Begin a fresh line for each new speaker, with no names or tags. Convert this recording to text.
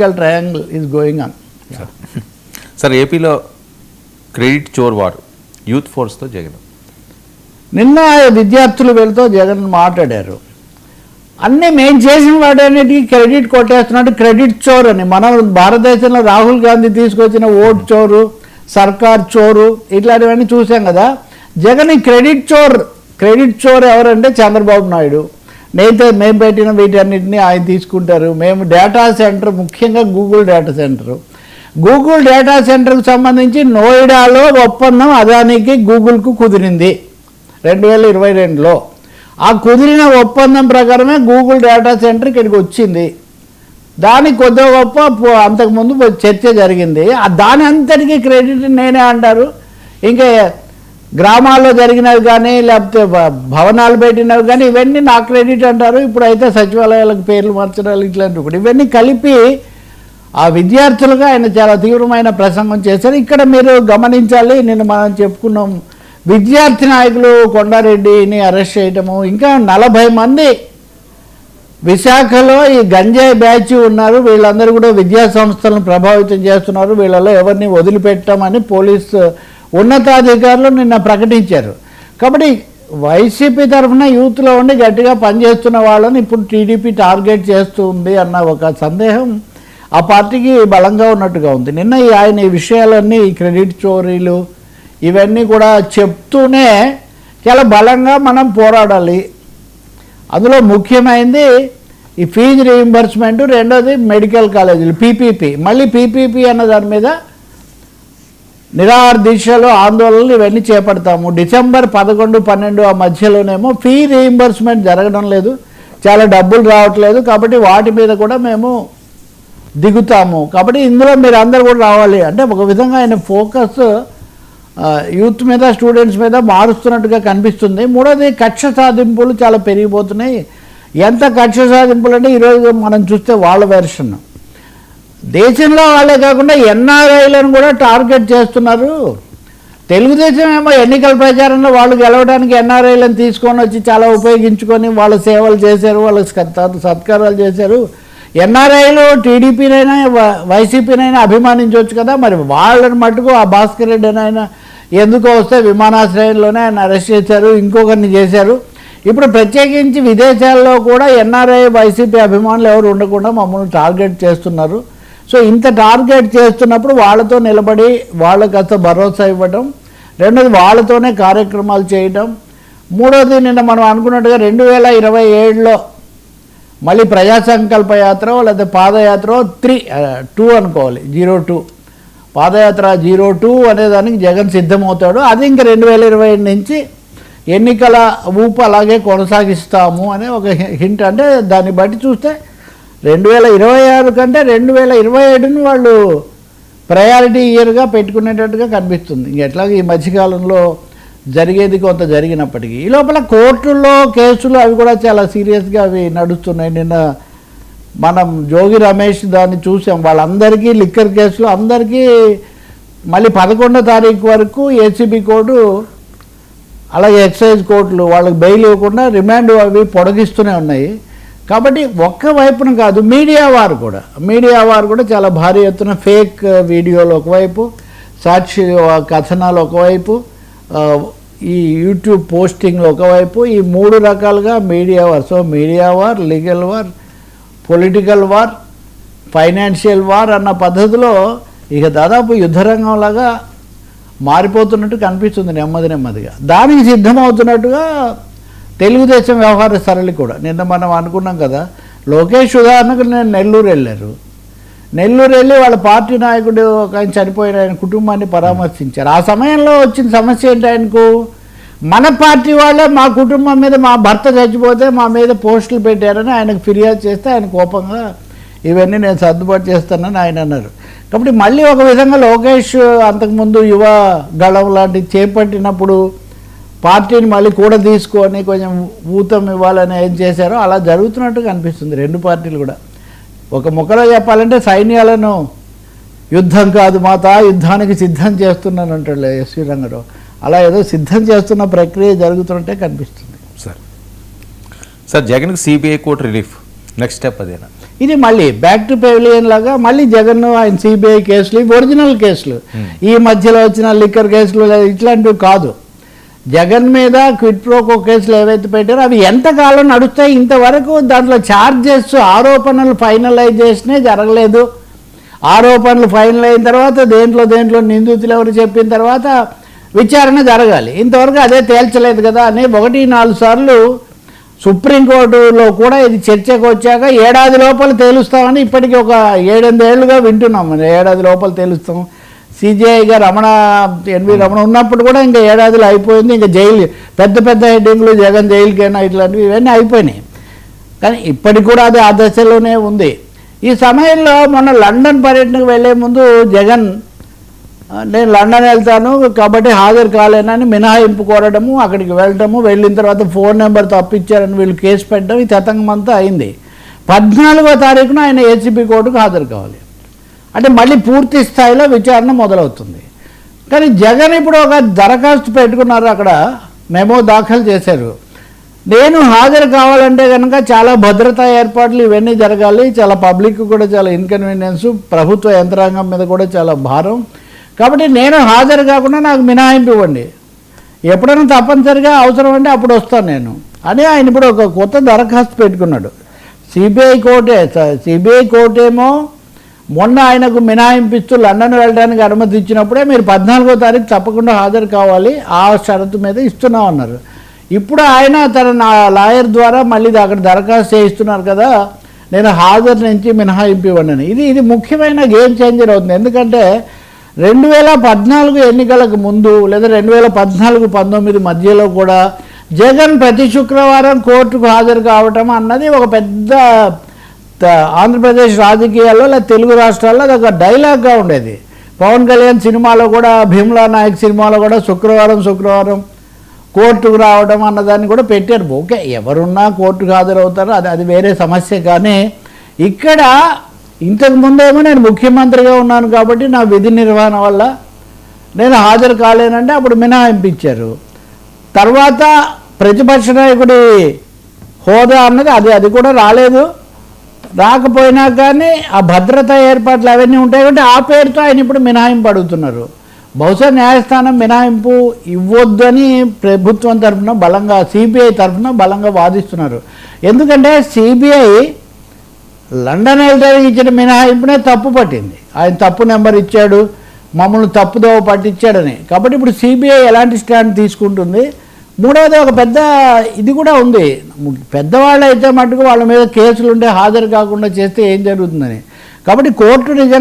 Political triangle is going on
sir ఏపీలో credit చోర్ war youth ఫోర్స్తో జగన్.
నిన్న విద్యార్థులు వెళ్తూ జగన్ మాట్లాడారు. అన్నీ మేము చేసిన వాటన్నిటికీ క్రెడిట్ కొట్టేస్తున్నాడు క్రెడిట్ చోర్ అని. మనం భారతదేశంలో రాహుల్ గాంధీ తీసుకొచ్చిన ఓట్ చోరు సర్కార్ చోరు ఇట్లాంటివన్నీ చూసాం కదా. జగన్ క్రెడిట్ చోర్ క్రెడిట్ చోర్ ఎవరంటే చంద్రబాబు నాయుడు. నేనైతే మేము పెట్టిన వీటన్నిటిని ఆయన తీసుకుంటారు. మేము డేటా సెంటర్ ముఖ్యంగా Google data center Google data సెంటర్కి సంబంధించి నోయిడాలో ఒప్పందం అదానికి గూగుల్కు కుదిరింది. రెండు వేల ఇరవై రెండులో. ఆ కుదిరిన ఒప్పందం ప్రకారమే గూగుల్ డేటా సెంటర్ ఇక్కడికి వచ్చింది. దానికి కొద్ది గొప్ప అంతకుముందు చర్చ జరిగింది. దాని అంతటికీ క్రెడిట్ నేనే అంటారు. ఇంకా గ్రామాల్లో జరిగినవి కానీ లేకపోతే భ- భవనాలు పెట్టినవి కానీ ఇవన్నీ నా క్రెడిట్ అంటారు. ఇప్పుడైతే సచివాలయాలకు పేర్లు మార్చడాలు ఇట్లాంటివి కూడా. ఇవన్నీ కలిపి ఆ విద్యార్థులుగా ఆయన చాలా తీవ్రమైన ప్రసంగం చేశారు. ఇక్కడ మీరు గమనించాలి నేను మనం చెప్పుకున్నాం విద్యార్థి నాయకులు కొండారెడ్డిని అరెస్ట్ చేయటము ఇంకా నలభై మంది విశాఖలో ఈ గంజాయి బ్యాచ్ ఉన్నారు. వీళ్ళందరూ కూడా విద్యా సంస్థలను ప్రభావితం చేస్తున్నారు. వీళ్ళలో ఎవరిని వదిలిపెట్టమని పోలీసు ఉన్నతాధికారులు నిన్న ప్రకటించారు. కాబట్టి వైసీపీ తరఫున యూత్లో ఉండి గట్టిగా పనిచేస్తున్న వాళ్ళని ఇప్పుడు టీడీపీ టార్గెట్ చేస్తుంది అన్న ఒక సందేహం ఆ పార్టీకి బలంగా ఉన్నట్టుగా ఉంది. నిన్న ఈ ఆయన ఈ విషయాలన్నీ ఈ క్రెడిట్ చోరీలు ఇవన్నీ కూడా చెప్తూనే చాలా బలంగా మనం పోరాడాలి. అందులో ముఖ్యమైనది ఈ ఫీజు రీయింబర్స్మెంట్ రెండోది మెడికల్ కాలేజీలు పీపీపీ. మళ్ళీ పీపీపీ అన్న దాని మీద నిరాహార దీక్షలు ఆందోళనలు ఇవన్నీ చేపడతాము. డిసెంబర్ పదకొండు పన్నెండు ఆ మధ్యలోనేమో ఫీ రీయింబర్స్మెంట్ జరగడం లేదు. చాలా డబ్బులు రావట్లేదు కాబట్టి వాటి మీద కూడా మేము దిగుతాము. కాబట్టి ఇందులో మీరు అందరు కూడా రావాలి అంటే ఒక విధంగా ఆయన ఫోకస్ యూత్ మీద స్టూడెంట్స్ మీద మారుస్తున్నట్టుగా కనిపిస్తుంది. మూడోది కక్ష సాధింపులు చాలా పెరిగిపోతున్నాయి. ఎంత కక్ష సాధింపులు అంటే ఈరోజు మనం చూస్తే వాళ్ళ వెర్షన్. దేశంలో వాళ్ళే కాకుండా ఎన్ఆర్ఐలను కూడా టార్గెట్ చేస్తున్నారు. తెలుగుదేశం ఏమో ఎన్నికల ప్రచారంలో వాళ్ళు గెలవడానికి ఎన్ఆర్ఐలను తీసుకొని వచ్చి చాలా ఉపయోగించుకొని వాళ్ళ సేవలు చేశారు వాళ్ళ సత్- సత్కారాలు చేశారు. ఎన్ఆర్ఐలు టీడీపీనైనా వైసీపీనైనా అభిమానించవచ్చు కదా మరి వాళ్ళని మటుకు ఆ భాస్కర్ రెడ్డి ఆయన ఎందుకో వస్తే విమానాశ్రయంలోనే ఆయన అరెస్ట్ చేశారు ఇంకొకరిని చేశారు. ఇప్పుడు ప్రత్యేకించి విదేశాల్లో కూడా ఎన్ఆర్ఐ వైసీపీ అభిమానులు ఎవరు ఉండకుండా మమ్మల్ని టార్గెట్ చేస్తున్నారు. సో ఇంత టార్గెట్ చేస్తున్నప్పుడు వాళ్ళతో నిలబడి వాళ్ళకి కాస్త భరోసా ఇవ్వడం రెండోది వాళ్ళతోనే కార్యక్రమాలు చేయటం మూడోది నిన్న మనం అనుకున్నట్టుగా రెండు వేల ఇరవై ఏడులో మళ్ళీ ప్రజా సంకల్ప యాత్ర లేదా పాదయాత్ర త్రీ టూ అనుకోవాలి zero two. Padayatra zero two అనేదానికి జగన్ సిద్ధమవుతాడు. అది ఇంకా రెండు వేల ఇరవై ఏడు నుంచి ఎన్నికల ఊపు అలాగే కొనసాగిస్తాము అనే ఒక హింట్ అంటే దాన్ని బట్టి చూస్తే రెండు వేల ఇరవై ఆరు కంటే రెండు వేల ఇరవై ఏడుని వాళ్ళు ప్రయారిటీ ఇయర్గా పెట్టుకునేటట్టుగా కనిపిస్తుంది. ఇంక ఎట్లాగ ఈ మధ్యకాలంలో జరిగేది కొంత జరిగినప్పటికీ. ఈ లోపల కోర్టుల్లో కేసులు అవి కూడా చాలా సీరియస్గా అవి నడుస్తున్నాయి. నిన్న మనం జోగి రమేష్ దాన్ని చూసాం. వాళ్ళందరికీ లిక్కర్ కేసులు అందరికీ మళ్ళీ పదకొండో తారీఖు వరకు ఏసీబీ కోర్టు అలాగే ఎక్సైజ్ కోర్టులు వాళ్ళకి బెయిల్ ఇవ్వకుండా రిమాండ్ అవి పొడిగిస్తూనే ఉన్నాయి. కాబట్టి ఒక్క వైపున కాదు మీడియా వారు కూడా. మీడియా వారు కూడా చాలా భారీ ఎత్తున ఫేక్ వీడియోలు ఒకవైపు సాక్షి కథనాలు ఒకవైపు ఈ యూట్యూబ్ పోస్టింగ్లు ఒకవైపు ఈ మూడు రకాలుగా media war. So media war legal war political war financial war అన్న పద్ధతిలో ఇక దాదాపు యుద్ధరంగంలాగా మారిపోతున్నట్టు కనిపిస్తుంది నెమ్మది నెమ్మదిగా. దానికి సిద్ధమవుతున్నట్టుగా తెలుగుదేశం వ్యవహార సరళి కూడా. నిన్న మనం అనుకున్నాం కదా లోకేష్ ఉదాహరణకు నేను నెల్లూరు వెళ్ళారు. నెల్లూరు వెళ్ళి వాళ్ళ పార్టీ నాయకుడు ఒక ఆయన చనిపోయిన ఆయన కుటుంబాన్ని పరామర్శించారు. ఆ సమయంలో వచ్చిన సమస్య ఏంటి ఆయనకు? మన పార్టీ వాళ్ళే మా కుటుంబం మీద మా భర్త చచ్చిపోతే మా మీద పోస్టులు పెట్టారని ఆయనకు ఫిర్యాదు చేస్తే ఆయన కోపంగా ఇవన్నీ నేను సర్దుబాటు చేస్తానని ఆయన అన్నారు. కాబట్టి మళ్ళీ ఒక విధంగా లోకేష్ అంతకుముందు యువ గళం లాంటివి చేపట్టినప్పుడు పార్టీని మళ్ళీ కూడా తీసుకొని కొంచెం ఊతం ఇవ్వాలని ఏం చేశారో అలా జరుగుతున్నట్టు కనిపిస్తుంది రెండు పార్టీలు కూడా. ఒక ముక్కలో చెప్పాలంటే సైన్యాలను యుద్ధం కాదు మాత యుద్ధానికి సిద్ధం చేస్తున్నాను అంటాడు ఎస్వి రంగారావు. అలా ఏదో సిద్ధం చేస్తున్న ప్రక్రియ జరుగుతున్నట్టే కనిపిస్తుంది.
సార్. సార్ జగన్కి CBI court relief. Next step అదేనా?
ఇది మళ్ళీ బ్యాక్ టు పెవిలియన్ లాగా మళ్ళీ జగన్ ఆయన సిబిఐ కేసులు ఇవి ఒరిజినల్ కేసులు. ఈ మధ్యలో వచ్చిన లిక్కర్ కేసులు ఇట్లాంటివి కాదు. జగన్ మీద క్విట్ ప్రోకో కేసులు ఏవైతే పెట్టారో అవి ఎంతకాలం నడుస్తాయి ఇంతవరకు దాంట్లో ఛార్జెస్ ఆరోపణలు ఫైనలైజేషనే జరగలేదు. ఆరోపణలు ఫైనల్ అయిన తర్వాత దేంట్లో దేంట్లో నిందితులు ఎవరు చెప్పిన తర్వాత విచారణ జరగాలి. ఇంతవరకు అదే తేల్చలేదు కదా అని ఒకటి నాలుగు సార్లు సుప్రీంకోర్టులో కూడా ఇది చర్చకు వచ్చాక ఏడాది లోపల తేలుస్తామని ఇప్పటికీ ఒక ఏడెనిమిదేళ్ళుగా వింటున్నాం. ఏడాది లోపల తేలుస్తాం. సిజేఐగా రమణ ఎన్వి రమణ ఉన్నప్పుడు కూడా ఇంకా ఏడాదిలో అయిపోయింది. ఇంకా జైలు పెద్ద పెద్ద హెడ్డింగ్లు జగన్ జైలుకైనా ఇట్లాంటివి ఇవన్నీ అయిపోయినాయి. కానీ ఇప్పటికి కూడా అది ఆ దశలోనే ఉంది. ఈ సమయంలో మొన్న లండన్ పర్యటనకు వెళ్ళే ముందు జగన్ నేను లండన్ వెళ్తాను కాబట్టి హాజరు కాలేనని మినహాయింపు కోరడము అక్కడికి వెళ్ళడము వెళ్ళిన తర్వాత ఫోన్ నెంబర్ తప్పించారని వీళ్ళు కేసు పెట్టడం ఈ తతంగం అంతా అయింది. పద్నాలుగో తారీఖున ఆయన ఏసీబీ కోర్టుకు హాజరు కావాలి. అంటే మళ్ళీ పూర్తి స్థాయిలో విచారణ మొదలవుతుంది. కానీ జగన్ ఇప్పుడు ఒక దరఖాస్తు పెట్టుకున్నారు అక్కడ మెమో దాఖలు చేశారు. నేను హాజరు కావాలంటే కనుక చాలా భద్రతా ఏర్పాట్లు ఇవన్నీ జరగాలి చాలా పబ్లిక్ కూడా చాలా ఇన్కన్వీనియన్స్ ప్రభుత్వ యంత్రాంగం మీద కూడా చాలా భారం. కాబట్టి నేను హాజరు కాకుండా నాకు మినహాయింపు ఇవ్వండి. ఎప్పుడైనా తప్పనిసరిగా అవసరం అంటే అప్పుడు వస్తాను నేను అని ఆయన ఇప్పుడు ఒక కొత్త దరఖాస్తు పెట్టుకున్నాడు. సిబిఐ కోర్టే సిబిఐ కోర్టేమో మొన్న ఆయనకు మినహాయింపిస్తూ లండన్ వెళ్ళడానికి అనుమతి ఇచ్చినప్పుడే మీరు పద్నాలుగో తారీఖు తప్పకుండా హాజరు కావాలి ఆ షరతు మీద ఇస్తున్నాం అన్నారు. ఇప్పుడు ఆయన తన నా లాయర్ ద్వారా మళ్ళీ అక్కడ దరఖాస్తు చేయిస్తున్నారు కదా నేను హాజరు నుంచి మినహాయింపు ఇవ్వండి ఇది ఇది ముఖ్యమైన గేమ్ చేంజర్ అవుతుంది. ఎందుకంటే రెండు వేల పద్నాలుగు ఎన్నికలకు ముందు లేదా రెండు వేల పద్నాలుగు పంతొమ్మిది మధ్యలో కూడా జగన్ ప్రతి శుక్రవారం కోర్టుకు హాజరు కావటం అన్నది ఒక పెద్ద ఆంధ్రప్రదేశ్ రాజకీయాల్లో లేదా తెలుగు రాష్ట్రాల్లో అది ఒక డైలాగ్గా ఉండేది. పవన్ కళ్యాణ్ సినిమాలో కూడా భీమ్లా నాయక్ సినిమాలో కూడా శుక్రవారం శుక్రవారం కోర్టుకు రావడం అన్నదాన్ని కూడా పెట్టారు. ఓకే ఎవరున్నా కోర్టుకు హాజరవుతారో అది అది వేరే సమస్య. కానీ ఇక్కడ ఇంతకుముందేమో నేను ముఖ్యమంత్రిగా ఉన్నాను కాబట్టి నా విధి నిర్వహణ వల్ల నేను హాజరు కాలేనంటే అప్పుడు మినహాయింపించారు. తర్వాత ప్రతిపక్ష నాయకుడి హోదా అన్నది అది అది కూడా రాలేదు. రాకపోయినా కానీ ఆ భద్రత ఏర్పాట్లు అవన్నీ ఉంటాయి కాబట్టి ఆ పేరుతో ఆయన ఇప్పుడు మినహాయింపు అడుగుతున్నారు బహుశా న్యాయస్థానం మినహాయింపు ఇవ్వొద్దని ప్రభుత్వం తరఫున బలంగా సిబిఐ తరఫున బలంగా వాదిస్తున్నారు. ఎందుకంటే సిబిఐ లండన్ వెళ్ళడానికి ఇచ్చిన మినహాయింపునే తప్పు పట్టింది. ఆయన తప్పు నెంబర్ ఇచ్చాడు మమ్మల్ని తప్పుదోవ పట్టించాడని. కాబట్టి ఇప్పుడు సిబిఐ ఎలాంటి స్టాండ్ తీసుకుంటుంది? మూడవది ఒక పెద్ద ఇది కూడా ఉంది. పెద్దవాళ్ళు అయితే మటుకు వాళ్ళ మీద కేసులు ఉంటే హాజరు కాకుండా చేస్తే ఏం జరుగుతుందని. కాబట్టి కోర్టు నిజంగా